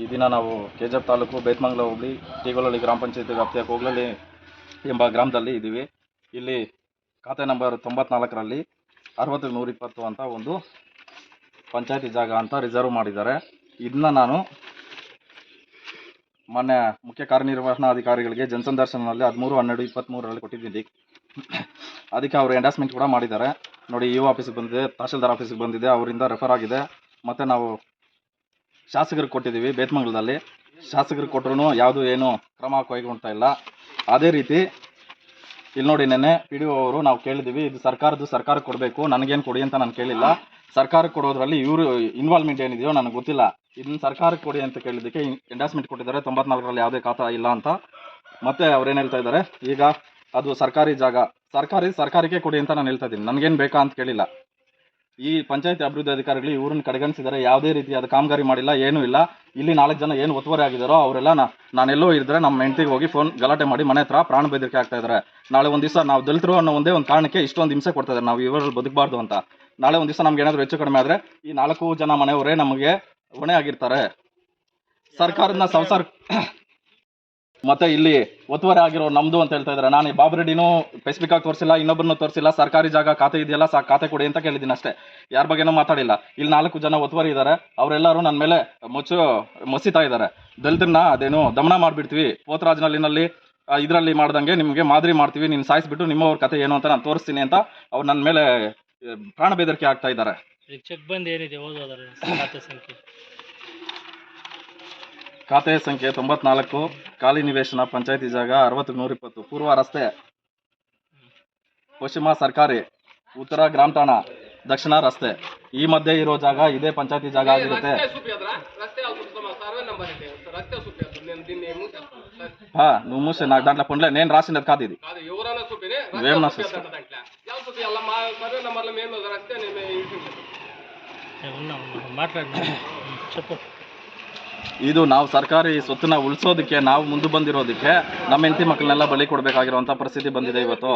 ಈ ದಿನ ನಾವು ಕೆ ಜಿ ತಾಲೂಕು ಬೇತ್ಮಂಗ್ಲ ಹೋಗ್ಲಿ ಟೀಗೊಳಹಳ್ಳಿ ಗ್ರಾಮ ಪಂಚಾಯತಿ ವ್ಯಾಪ್ತಿಯ ಕೋಗ್ಲಳ್ಳಿ ಎಂಬ ಗ್ರಾಮದಲ್ಲಿ ಇದ್ದೀವಿ ಇಲ್ಲಿ ಖಾತೆ ನಂಬರ್ ತೊಂಬತ್ನಾಲ್ಕರಲ್ಲಿ ಅರವತ್ತು ನೂರಿಪ್ಪತ್ತು ಅಂತ ಒಂದು ಪಂಚಾಯತಿ ಜಾಗ ಅಂತ ರಿಸರ್ವ್ ಮಾಡಿದ್ದಾರೆ. ಇದನ್ನ ನಾನು ಮೊನ್ನೆ ಮುಖ್ಯ ಕಾರ್ಯನಿರ್ವಹಣಾಧಿಕಾರಿಗಳಿಗೆ ಜನಸಂದರ್ಶನದಲ್ಲಿ ಹದಿಮೂರು, ಹನ್ನೆರಡು ಇಪ್ಪತ್ತ್ಮೂರರಲ್ಲಿ ಕೊಟ್ಟಿದ್ದೀನಿ. ಅದಕ್ಕೆ ಅವರು ಎಂಡಾಸ್ಮೆಂಟ್ ಕೂಡ ಮಾಡಿದ್ದಾರೆ. ನೋಡಿ ಇ ಆಫೀಸಿಗೆ ಬಂದಿದೆ, ತಹಶೀಲ್ದಾರ್ ಆಫೀಸಿಗೆ ಬಂದಿದೆ, ಅವರಿಂದ ರೆಫರ್ ಆಗಿದೆ. ಮತ್ತು ನಾವು ಶಾಸಕರಿಗೆ ಕೊಟ್ಟಿದ್ದೀವಿ ಬೇತ್ಮಂಗಲದಲ್ಲಿ. ಶಾಸಕರಿಗೆ ಕೊಟ್ಟರು ಯಾವುದು ಏನು ಕ್ರಮ ಕೈಗೊಳ್ತಾ ಇಲ್ಲ. ಅದೇ ರೀತಿ ಇಲ್ಲಿ ನೋಡಿ ನೆನ್ನೆ ಪಿ ಡಿ ಅವರು ನಾವು ಕೇಳಿದ್ದೀವಿ, ಇದು ಸರ್ಕಾರದ್ದು ಸರ್ಕಾರಕ್ಕೆ ಕೊಡಬೇಕು, ನನಗೇನು ಕೊಡಿ ಅಂತ ನಾನು ಕೇಳಿಲ್ಲ. ಸರ್ಕಾರಕ್ಕೆ ಕೊಡೋದ್ರಲ್ಲಿ ಇವರು ಇನ್ವಾಲ್ವ್ಮೆಂಟ್ ಏನಿದೆಯೋ ನನಗೆ ಗೊತ್ತಿಲ್ಲ. ಇದನ್ನು ಸರ್ಕಾರಕ್ಕೆ ಕೊಡಿ ಅಂತ ಕೇಳಿದ್ದಕ್ಕೆ ಎಂಡಾಸ್ಮೆಂಟ್ ಕೊಟ್ಟಿದ್ದಾರೆ, ತೊಂಬತ್ನಾಲ್ಕರಲ್ಲಿ ಯಾವುದೇ ಖಾತಾ ಇಲ್ಲ ಅಂತ. ಮತ್ತೆ ಅವ್ರೇನು ಹೇಳ್ತಾ ಇದ್ದಾರೆ, ಈಗ ಅದು ಸರ್ಕಾರಿ ಜಾಗ, ಸರ್ಕಾರಿ ಸರ್ಕಾರಕ್ಕೆ ಕೊಡಿ ಅಂತ ನಾನು ಹೇಳ್ತಾ ಇದ್ದೀನಿ. ನನಗೇನು ಬೇಕಾ ಅಂತ ಕೇಳಿಲ್ಲ. ಈ ಪಂಚಾಯತಿ ಅಭಿವೃದ್ಧಿ ಅಧಿಕಾರಿಗಳು ಇವ್ರನ್ನ ಕಡೆಗಣಿಸಿದ್ದಾರೆ ಯಾವುದೇ ರೀತಿಯಾದ ಕಾಮಗಾರಿ ಮಾಡಿಲ್ಲ, ಏನೂ ಇಲ್ಲ. ಇಲ್ಲಿ ನಾಲ್ಕು ಜನ ಏನು ಒತ್ತುವರಿ ಆಗಿದ್ದಾರೋ ಅವರೆಲ್ಲ ನಾನೆಲ್ಲೋ ಇದ್ರೆ ನಮ್ಮ ಹೆಂಡತಿಗೆ ಹೋಗಿ ಫೋನ್ ಗಲಾಟೆ ಮಾಡಿ ಮನೆ ಹತ್ರ ಪ್ರಾಣ ಬೆದರಿಕೆ ಆಗ್ತಾ ಇದ್ದಾರೆ ನಾಳೆ ಒಂದು ದಿವಸ ನಾವು ದಲಿತರು ಅನ್ನೋ ಒಂದೇ ಒಂದು ಕಾರಣಕ್ಕೆ ಇಷ್ಟೊಂದು ಹಿಂಸೆ ಕೊಡ್ತಾ ಇದ್ದಾರೆ ನಾವು ಇವರಲ್ಲಿ ಬದುಕಬಾರ್ದು ಅಂತ. ನಾಳೆ ಒಂದು ದಿವಸ ನಮ್ಗೆ ಏನಾದರೂ ಹೆಚ್ಚು ಕಡಿಮೆ ಆದರೆ ಈ ನಾಲ್ಕು ಜನ ಮನೆಯವರೇ ನಮಗೆ ಹೊಣೆ ಆಗಿರ್ತಾರೆ. ಸರ್ಕಾರದ ಸಂಸಾರ ಮತ್ತೆ ಇಲ್ಲಿ ಒತ್ತುವರಿ ಆಗಿರೋ ನಮ್ದು ಅಂತ ಹೇಳ್ತಾ ಇದ್ದಾರೆ. ನಾನು ಈ ಬಾಬು ರೆಡ್ಡಿನೂ ಸ್ಪೆಸಿಫಿಕ್ ಆಗಿ ತೋರಿಸಿಲ್ಲ, ಇನ್ನೊಬ್ಬರನ್ನು ತೋರಿಸಿಲ್ಲ. ಸರ್ಕಾರಿ ಜಾಗ ಖಾತೆ ಇದೆಯಲ್ಲ, ಸಾ ಖಾತೆ ಕೊಡಿ ಅಂತ ಕೇಳಿದ್ದೀನಿ ಅಷ್ಟೇ. ಯಾರ ಬಗ್ಗೆನೂ ಮಾತಾಡಿಲ್ಲ. ಇಲ್ಲಿ ನಾಲ್ಕು ಜನ ಒತ್ತುವರಿ ಇದ್ದಾರೆ ಅವರೆಲ್ಲರೂ ನನ್ನ ಮೇಲೆ ಮುಚ್ಚು ಮಸಿತಾ ಇದ್ದಾರೆ ದಲಿತರನ್ನ ಅದೇನು ದಮನ ಮಾಡಿಬಿಡ್ತೀವಿ. ಪೋತ್ರಾಜ್ನಲ್ಲಿನಲ್ಲಿ ಇದರಲ್ಲಿ ಮಾಡ್ದಂಗೆ ನಿಮಗೆ ಮಾದರಿ ಮಾಡ್ತೀವಿ. ನೀನು ಸಾಯಿಸ್ಬಿಟ್ಟು ನಿಮ್ಮವ್ರ ಕತೆ ಏನು ಅಂತ ನಾನು ತೋರಿಸ್ತೀನಿ ಅಂತ ಅವ್ರು ನನ್ನ ಮೇಲೆ ಪ್ರಾಣ ಬೆದರಿಕೆ ಆಗ್ತಾ ಇದ್ದಾರೆ. ಚೆಕ್ ಬಂದ್ ಏನಿದೆ? ಸಂಖ್ಯೆ. ಖಾತೆ ಸಂಖ್ಯೆ ತೊಂಬತ್ನಾಲ್ಕು ಖಾಲಿ ನಿವೇಶನ ಪಂಚಾಯತಿ ಜಾಗ ಅರವತ್ತು ನೂರ ಇಪ್ಪತ್ತು ಪೂರ್ವ ರಸ್ತೆ ಪಶ್ಚಿಮ ಸರ್ಕಾರಿ ಉತ್ತರ ಗ್ರಾಮ ಠಾಣ ದಕ್ಷಿಣ ರಸ್ತೆ ಈ ಮಧ್ಯೆ ಇರೋ ಜಾಗ ಇದೇ ಪಂಚಾಯತಿ ಜಾಗ ಆಗಿರುತ್ತೆ ರಸ್ತೆ ಸುಪಿಯದ್ರ ರಸ್ತೆ ಸ್ವಲ್ಪ ಸರ್ವೆ ನಂಬರ್ ಇದೆ ರಸ್ತೆ సుపియద్దు నేను దీన్ని మూసేస్తాను ಹಾ నువ్వు మూసే నాకు దాంట్లో పొండలే నేను రాసినది కాదు ఇది కాదు ఎవరైనా చూపిని నువ్వేమన్నా రస్తే సుపియద్దు దాంట్లో ఎవరు చూపి అలా మా సర్వే నంబర్లో మేము రస్తే నేను ఇచ్చింది ఏ, ఉన్నా ఉన్నా మాట్లాడి చెప్పు ಇದು ನಾವು ಸರ್ಕಾರಿ ಸ್ವತ್ತನ್ನ ಉಳಿಸೋದಕ್ಕೆ, ನಾವು ಮುಂದೆ ಬಂದಿರೋದಕ್ಕೆ ನಮ್ಮ ಹೆಂಡತಿ ಮಕ್ಕಳನ್ನೆಲ್ಲ ಬಲಿ ಕೊಡಬೇಕಾಗಿರುವಂಥ ಪರಿಸ್ಥಿತಿ ಬಂದಿದೆ ಇವತ್ತು.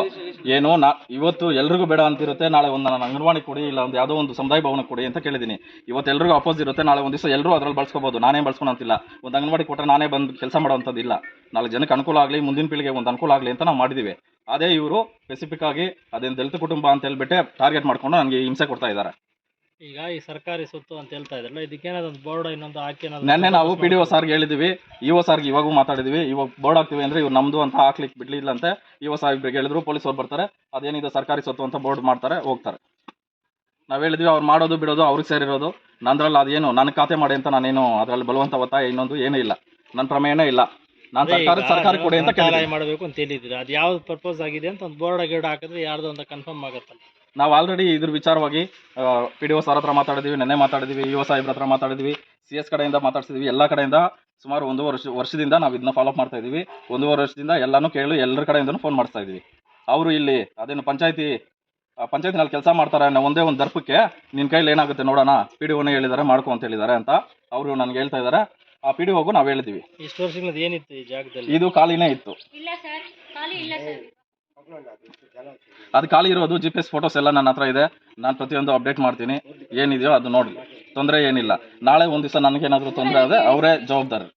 ಏನು, ನಾ, ಇವತ್ತು ಎಲ್ರಿಗೂ ಬೇಡ ಅಂತಿರುತ್ತೆ, ನಾಳೆ ಒಂದು ನನ್ನ ಅಂಗನವಾಡಿ ಕೊಡಿ, ಇಲ್ಲ ಒಂದು ಯಾವುದೋ ಒಂದು ಸಮುದಾಯ ಭವನ ಕೊಡಿ ಅಂತ ಕೇಳಿದ್ದೀನಿ. ಇವತ್ತು ಎಲ್ರಿಗೂ ಅಪೋಸ್ ಇರುತ್ತೆ, ನಾಳೆ ಒಂದು ದಿವಸ ಎಲ್ಲರೂ ಅದ್ರಲ್ಲಿ ಬಳಸ್ಕೋಬೋದು. ನಾನೇ ಬಳಸ್ಕೊಳಂತಿಲ್ಲ ಒಂದು ಅಂಗನವಾಡಿ ಕೊಟ್ಟರೆ ನಾನೇ ಬಂದು ಕೆಲಸ ಮಾಡೋವಂಥದ್ದು ಇಲ್ಲ. ನಾಳೆ ಜನಕ್ಕೆ ಅನುಕೂಲ ಆಗಲಿ, ಮುಂದಿನ ಪೀಳಿಗೆ ಒಂದು ಅನುಕೂಲ ಆಗಲಿ ಅಂತ ನಾವು ಮಾಡಿದ್ದೀವಿ ಅದೇ ಇವರು ಸ್ಪೆಸಿಫಿಕ್ ಆಗಿ ಅದೇನು ದಲಿತ ಕುಟುಂಬ ಅಂತ ಹೇಳ್ಬಿಟ್ಟೆ ಟಾರ್ಗೆಟ್ ಮಾಡ್ಕೊಂಡು ನನಗೆ ಹಿಂಸೆ ಕೊಡ್ತಾ ಇದ್ದಾರೆ. ಈಗ ಈ ಸರ್ಕಾರಿ ಸ್ವತ್ತು ಅಂತ ಹೇಳ್ತಾ ಇದ್ರಲ್ಲ ಇದಕ್ಕೇನಾದ್ರು ಬೋರ್ಡ್ ಇನ್ನೊಂದು ಹಾಕಿ ನೆನ್ನೆ ನಾವು ಪಿ ಡಿ ಒ ಸಾರ್ಗೆ ಹೇಳಿದ್ವಿ ಇ ಒ ಸಾರ್ಗೆ ಇವಾಗೂ ಮಾತಾಡಿದ್ವಿ ಇವಾಗ ಬೋರ್ಡ್ ಹಾಕ್ತಿವಿ ಅಂದ್ರೆ ಇವ್ರು ನಮ್ದು ಅಂತ ಹಾಕ್ಲಿಕ್ಕೆ ಬಿಡ್ಲಿಲ್ಲ ಅಂತ ಒ ಸಾಹೇಬ್ರಿಗೆ ಹೇಳಿದ್ರು ಪೊಲೀಸ್ ಅವ್ರು ಬರ್ತಾರೆ ಅದೇನಿದೆ ಸರ್ಕಾರಿ ಸ್ವತ್ತು ಅಂತ ಬೋರ್ಡ್ ಮಾಡ್ತಾರೆ ಹೋಗ್ತಾರೆ. ನಾವು ಹೇಳಿದ್ವಿ ಅವ್ರು ಮಾಡೋದು ಬಿಡೋದು ಅವ್ರಿಗೆ ಸೇರಿರೋದು ನಂದ್ರಲ್ಲಿ ಅದೇನು ನನ್ನ ಖಾತೆ ಮಾಡಿ ಅಂತ ನಾನೇನು ಅದರಲ್ಲಿ ಬಲವಂತ ಒತ್ತಾಯ ಇನ್ನೊಂದು ಏನೂ ಇಲ್ಲ ನನ್ನ ಪ್ರಮೇಯನೇ ಇಲ್ಲ. ನಾನು ಸರ್ಕಾರ ಸರ್ಕಾರ ಕೊಡಿ ಅಂತ ಮಾಡಬೇಕು ಅಂತ ಹೇಳಿದ್ರೆ ಅದು ಯಾವ್ದು ಪರ್ಪಸ್ ಆಗಿದೆ ಅಂತ ಒಂದು ಬೋರ್ಡ್ ಗಿಡ ಹಾಕಿದ್ರೆ ಯಾರ್ದು ಅಂತ ಕನ್ಫರ್ಮ್ ಆಗುತ್ತಲ್ಲ. ನಾವು ಆಲ್ರೆಡಿ ಇದ್ರ ವಿಚಾರವಾಗಿ ಪಿ ಡಿ ಒ ಸರ್ ಹತ್ರ ಮಾತಾಡಿದ್ವಿ ನೆನ್ನೆ ಮಾತಾಡಿದ್ವಿ ಇ ಒ ಸಾಹೇಬ್ರ ಹತ್ರ ಮಾತಾಡಿದ್ವಿ ಸಿ ಎಸ್ ಕಡೆಯಿಂದ ಮಾತಾಡ್ಸಿದ್ವಿ ಎಲ್ಲ ಕಡೆಯಿಂದ ಸುಮಾರು ಒಂದು ವರ್ಷ ವರ್ಷದಿಂದ ನಾವು ಇದನ್ನ ಫಾಲೋ ಅಪ್ ಮಾಡ್ತಾ ಇದ್ದೀವಿ ಒಂದೂವರೆ ವರ್ಷದಿಂದ ಎಲ್ಲಾನು ಕೇಳಿ ಎಲ್ಲರ ಕಡೆಯಿಂದನೂ ಫೋನ್ ಮಾಡಿಸ್ತಾ ಇದ್ದೀವಿ ಅವರು ಇಲ್ಲಿ ಅದೇನು ಪಂಚಾಯತಿ ಪಂಚಾಯತಿನಲ್ಲಿ ಕೆಲಸ ಮಾಡ್ತಾರೆ ಅನ್ನೋ ಒಂದೇ ಒಂದು ದರ್ಪಕ್ಕೆ ನಿನ್ನ ಕೈಲಿ ಏನಾಗುತ್ತೆ ನೋಡೋಣ ಪಿ ಡಿ ಒನೇ ಹೇಳಿದ್ದಾರೆ ಮಾಡ್ಕೊ ಅಂತ ಹೇಳಿದ್ದಾರೆ ಅಂತ ಅವರು ನನಗೆ ಹೇಳ್ತಾ ಇದ್ದಾರೆ ಆ ಪಿ ಡಿ ಒಗೂ ನಾವು ಹೇಳಿದ್ವಿ. ಇಷ್ಟು ವರ್ಷದಿಂದ ಏನಿತ್ತು ಈ ಜಾಗದಲ್ಲಿ? ಇದು ಖಾಲಿನೇ ಇತ್ತು. ಅದು ಖಾಲಿ ಇರೋದು ಜಿ ಪಿ ಎಸ್ ಫೋಟೋಸ್ ಎಲ್ಲ ನನ್ನ ಹತ್ರ ಇದೆ. ನಾನು ಪ್ರತಿಯೊಂದು ಅಪ್ಡೇಟ್ ಮಾಡ್ತೀನಿ. ಏನಿದೆಯೋ ಅದು ನೋಡಿ. ತೊಂದರೆ ಏನಿಲ್ಲ. ನಾಳೆ ಒಂದು ದಿವಸ ನನಗೇನಾದರೂ ತೊಂದರೆ ಆದರೆ ಅವರೇ ಜವಾಬ್ದಾರಿ.